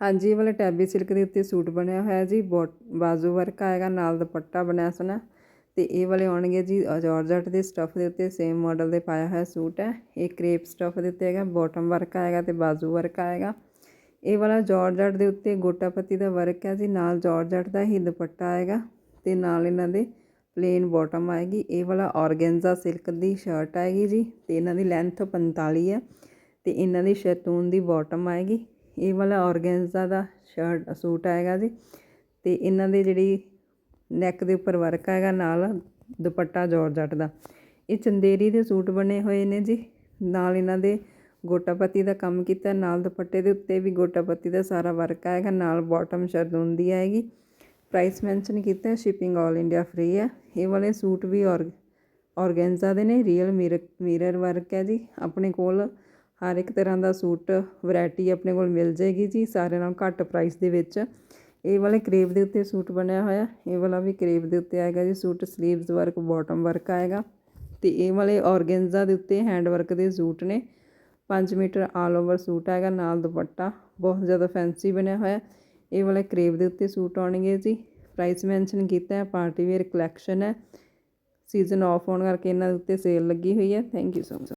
ਹਾਂਜੀ, ਇਹ ਵਾਲਾ ਟੈਬੀ ਸਿਲਕ ਦੇ ਉੱਤੇ ਸੂਟ ਬਣਿਆ ਹੋਇਆ ਜੀ ਬੋਟ ਬਾਜ਼ੂ ਵਰਕ ਆਏਗਾ, ਨਾਲ ਦੁਪੱਟਾ ਬਣਿਆ ਸੋਹਣਾ। ਤੇ ਇਹ ਵਾਲੇ ਆਉਣਗੇ ਜੀ ਜਾਰਜਟ ਦੇ ਸਟੱਫ ਦੇ ਉੱਤੇ ਸੇਮ ਮਾਡਲ ਦੇ ਪਾਇਆ ਹੋਇਆ ਸੂਟ ਹੈ। ਇਹ ਕ੍ਰੇਪ ਸਟੱਫ ਦੇ ਉੱਤੇ ਹੈਗਾ ਬਾਟਮ ਵਰਕ ਆਏਗਾ ਤੇ ਬਾਜ਼ੂ ਵਰਕ ਆਏਗਾ। ਇਹ ਵਾਲਾ ਜਾਰਜਟ ਦੇ ਉੱਤੇ ਗੋਟਾਪੱਤੀ ਦਾ ਵਰਕ ਹੈ ਜੀ, ਨਾਲ ਜਾਰਜਟ ਦਾ ਹੀ ਦੁਪੱਟਾ ਆਏਗਾ ਤੇ ਨਾਲ ਇਹਨਾਂ ਦੇ ਪਲੇਨ ਬਾਟਮ ਆਏਗੀ। ਇਹ ਵਾਲਾ ਆਰਗੈਂਜ਼ਾ ਸਿਲਕ ਦੀ ਸ਼ਰਟ ਆਏਗੀ ਜੀ, ਤੇ ਇਹਨਾਂ ਦੀ ਲੈਂਥ 45 ਹੈ ਤੇ ਇਹਨਾਂ ਦੀ ਸ਼ੈਤੂਨ ਦੀ ਬਾਟਮ ਆਏਗੀ। ਇਹ ਵਾਲਾ ਆਰਗੈਂਜ਼ਾ ਦਾ ਸ਼ਰਟ, ਸੂਟ ਆਏਗਾ ਜੀ। ਤੇ ਇਹਨਾਂ ਦੇ ਜਿਹੜੀ ਨੈਕ ਦੇ ਉੱਪਰ ਵਰਕ ਆਏਗਾ ਨਾਲ ਦੁਪੱਟਾ ਜਾਰਜਟ ਦਾ। ਇਹ ਚੰਦੇਰੀ ਦੇ ਸੂਟ ਬਣੇ ਹੋਏ ਨੇ ਜੀ। ਨਾਲ ਇਹਨਾਂ ਦੇ ਗੋਟਾਪੱਤੀ ਦਾ ਕੰਮ ਕੀਤਾ, ਨਾਲ ਦੁਪੱਟੇ ਦੇ ਉੱਤੇ ਵੀ ਗੋਟਾਪੱਤੀ ਦਾ ਸਾਰਾ ਵਰਕ ਆਏਗਾ, ਨਾਲ ਬਾਟਮ ਸ਼ਰਦੂਨ ਦੀ ਆਏਗੀ। ਪ੍ਰਾਈਸ ਮੈਂਸ਼ਨ ਕੀਤਾ ਸ਼ਿਪਿੰਗ 올 ਇੰਡੀਆ ਫ੍ਰੀ ਹੈ ਇਹ ਵਾਲੇ ਸੂਟ ਵੀ ਔਰ, ਔਰਗੈਂਜ਼ਾ ਦੇ ਨੇ ਰੀਅਲ ਮਿਰਰ ਮਿਰਰ ਵਰਕ ਹੈ ਜੀ। ਆਪਣੇ ਕੋਲ ਹਰ ਇੱਕ ਤਰ੍ਹਾਂ ਦਾ ਸੂਟ ਵਰਾਇਟੀ ਆਪਣੇ ਕੋਲ ਮਿਲ ਜਾਏਗੀ ਜੀ, ਸਾਰਿਆਂ ਨਾਲੋਂ ਘੱਟ ਪ੍ਰਾਈਸ ਦੇ ਵਿੱਚ। ਇਹ ਵਾਲੇ ਕਰੇਪ ਦੇ ਉੱਤੇ ਸੂਟ ਬਣਿਆ ਹੋਇਆ, ਇਹ ਵਾਲਾ ਵੀ ਕਰੇਪ ਦੇ ਉੱਤੇ ਆਏਗਾ ਜੀ, suit sleeves work bottom work ਆਏਗਾ। ਤੇ ਇਹ ਵਾਲੇ ਔਰਗੈਂਜ਼ਾ ਦੇ ਉੱਤੇ ਹੈਂਡ ਵਰਕ ਦੇ ਸੂਟ ਨੇ। 5 ਮੀਟਰ ਆਲ ਓਵਰ ਸੂਟ ਆਏਗਾ, ਨਾਲ ਦੁਪੱਟਾ, ਬਹੁਤ ਜ਼ਿਆਦਾ ਫੈਂਸੀ ਬਣਿਆ ਹੋਇਆ। ਇਹ ਵਾਲੇ ਕਰੇਪ ਦੇ ਉੱਤੇ ਸੂਟ ਆਉਣਗੇ ਜੀ। ਪ੍ਰਾਈਸ ਮੈਂਸ਼ਨ ਕੀਤਾ ਹੈ, ਪਾਰਟੀ ਵੇਅਰ ਕਲੈਕਸ਼ਨ ਹੈ। ਸੀਜ਼ਨ ਆਫ ਹੋਣ ਕਰਕੇ ਇਹਨਾਂ ਦੇ ਉੱਤੇ ਸੇਲ ਲੱਗੀ ਹੋਈ ਹੈ। Thank you so much